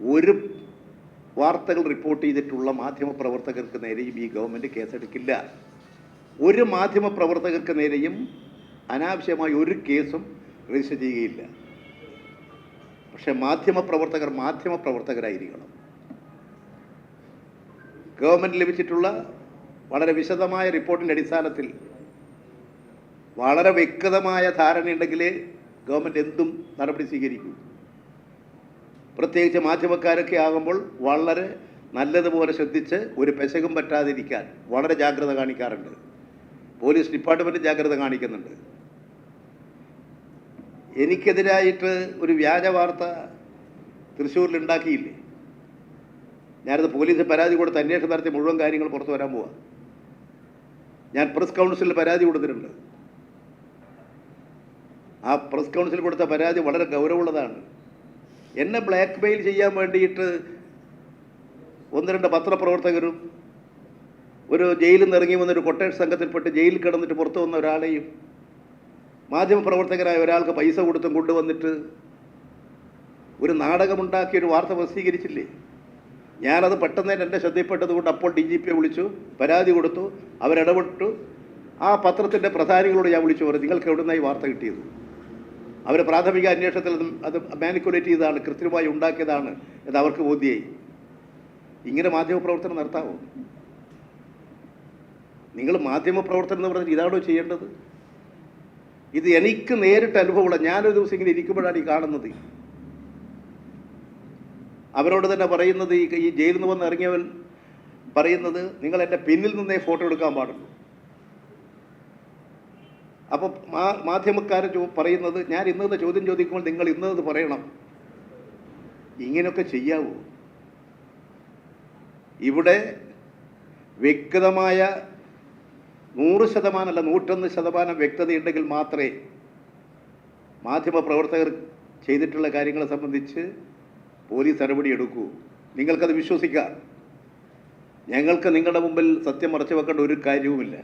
ഒരു വാർത്തകൾ റിപ്പോർട്ട് ചെയ്തിട്ടുള്ള മാധ്യമപ്രവർത്തകർക്ക് നേരെയും ഈ ഗവൺമെന്റ് കേസെടുക്കില്ല. ഒരു മാധ്യമപ്രവർത്തകർക്ക് നേരെയും അനാവശ്യമായ ഒരു കേസും രജിസ്റ്റർ ചെയ്യുകയില്ല. പക്ഷെ മാധ്യമപ്രവർത്തകർ മാധ്യമപ്രവർത്തകരായിരിക്കണം. ഗവൺമെന്റ് ലഭിച്ചിട്ടുള്ള വളരെ വിശദമായ റിപ്പോർട്ടിന്റെ അടിസ്ഥാനത്തിൽ വളരെ വ്യക്തമായ ധാരണയുണ്ടെങ്കിലേ ഗവൺമെന്റ് എന്തും നടപടി സ്വീകരിക്കൂ. പ്രത്യേകിച്ച് മാധ്യമക്കാരൊക്കെ ആകുമ്പോൾ വളരെ നല്ലതുപോലെ ശ്രദ്ധിച്ച് ഒരു പെശകും പറ്റാതിരിക്കാൻ വളരെ ജാഗ്രത കാണിക്കാറുണ്ട്. പോലീസ് ഡിപ്പാർട്ട്മെന്റ് ജാഗ്രത കാണിക്കുന്നുണ്ട്. എനിക്കെതിരായിട്ട് ഒരു വ്യാജ വാർത്ത തൃശ്ശൂരിൽ ഉണ്ടാക്കിയില്ലേ ഞാനത് പോലീസ് പരാതി കൊടുത്ത് അന്വേഷണം നടത്തി മുഴുവൻ കാര്യങ്ങൾ പുറത്തു വരാൻ പോവാ. ഞാൻ പ്രസ് കൗൺസിലിൽ പരാതി കൊടുത്തിട്ടുണ്ട്. ആ പ്രസ് കൗൺസിൽ കൊടുത്ത പരാതി വളരെ ഗൗരവമുള്ളതാണ്. എന്നെ ബ്ലാക്ക് മെയിൽ ചെയ്യാൻ വേണ്ടിയിട്ട് ഒന്ന് രണ്ട് പത്രപ്രവർത്തകരും ഒരു ജയിലിൽ നിന്ന് ഇറങ്ങി വന്നൊരു കൊട്ടേഷൻ സംഘത്തിൽപ്പെട്ട് ജയിലിൽ കിടന്നിട്ട് പുറത്തു വന്ന ഒരാളെയും മാധ്യമപ്രവർത്തകരായ ഒരാൾക്ക് പൈസ കൊടുത്തും കൊണ്ടുവന്നിട്ട് ഒരു നാടകമുണ്ടാക്കി ഒരു വാർത്ത പ്രസിദ്ധീകരിച്ചില്ലേ? ഞാനത് പെട്ടെന്ന് എന്റെ ശ്രദ്ധയിൽപ്പെട്ടതുകൊണ്ട് അപ്പോൾ ഡി ജി പിയെ വിളിച്ചു പരാതി കൊടുത്തു അവരിടപെട്ടു. ആ പത്രത്തിന്റെ പ്രധാനികളോട് ഞാൻ വിളിച്ചു പറഞ്ഞു നിങ്ങൾക്ക് എവിടെ നിന്നായി വാർത്ത കിട്ടിയത്? അവർ പ്രാഥമിക അന്വേഷണത്തിൽ അത് മാനിക്കുലേറ്റ് ചെയ്തതാണ് കൃത്യമായി ഉണ്ടാക്കിയതാണ് എന്ന് അവർക്ക് ബോധ്യമായി ഇങ്ങനെ മാധ്യമപ്രവർത്തനം നടത്താവോ? നിങ്ങൾ മാധ്യമപ്രവർത്തനം എന്ന് പറഞ്ഞാൽ ഇതാണോ ചെയ്യേണ്ടത്? ഇത് എനിക്ക് നേരിട്ട് അനുഭവമുള്ള ഞാനൊരു ദിവസം ഇങ്ങനെ ഇരിക്കുമ്പോഴാണ് ഈ കാണുന്നത്. അവരോട് തന്നെ പറയുന്നത് ഈ ഈ ജയിലിൽ നിന്ന് വന്ന് ഇറങ്ങിയവൻ പറയുന്നത് നിങ്ങൾ എന്റെ പിന്നിൽ നിന്നേ ഫോട്ടോ എടുക്കാൻ പാടുള്ളൂ. അപ്പോൾ മാ മാധ്യമക്കാർ ചോ പറയുന്നത് ഞാൻ ഇന്നത് ചോദ്യം ചോദിക്കുമ്പോൾ നിങ്ങൾ ഇന്നത് പറയണം. ഇങ്ങനെയൊക്കെ ചെയ്യാവൂ. ഇവിടെ വ്യക്തമായ നൂറ് ശതമാനമല്ല നൂറ്റൊന്ന് ശതമാനം വ്യക്തതയുണ്ടെങ്കിൽ മാത്രമേ മാധ്യമപ്രവർത്തകർ ചെയ്തിട്ടുള്ള കാര്യങ്ങളെ സംബന്ധിച്ച് പോലീസ് നടപടി എടുക്കൂ. നിങ്ങൾക്കത് വിശ്വസിക്കാം. ഞങ്ങൾക്ക് നിങ്ങളുടെ മുമ്പിൽ സത്യം മറച്ചു വെക്കേണ്ട ഒരു കാര്യവുമില്ല.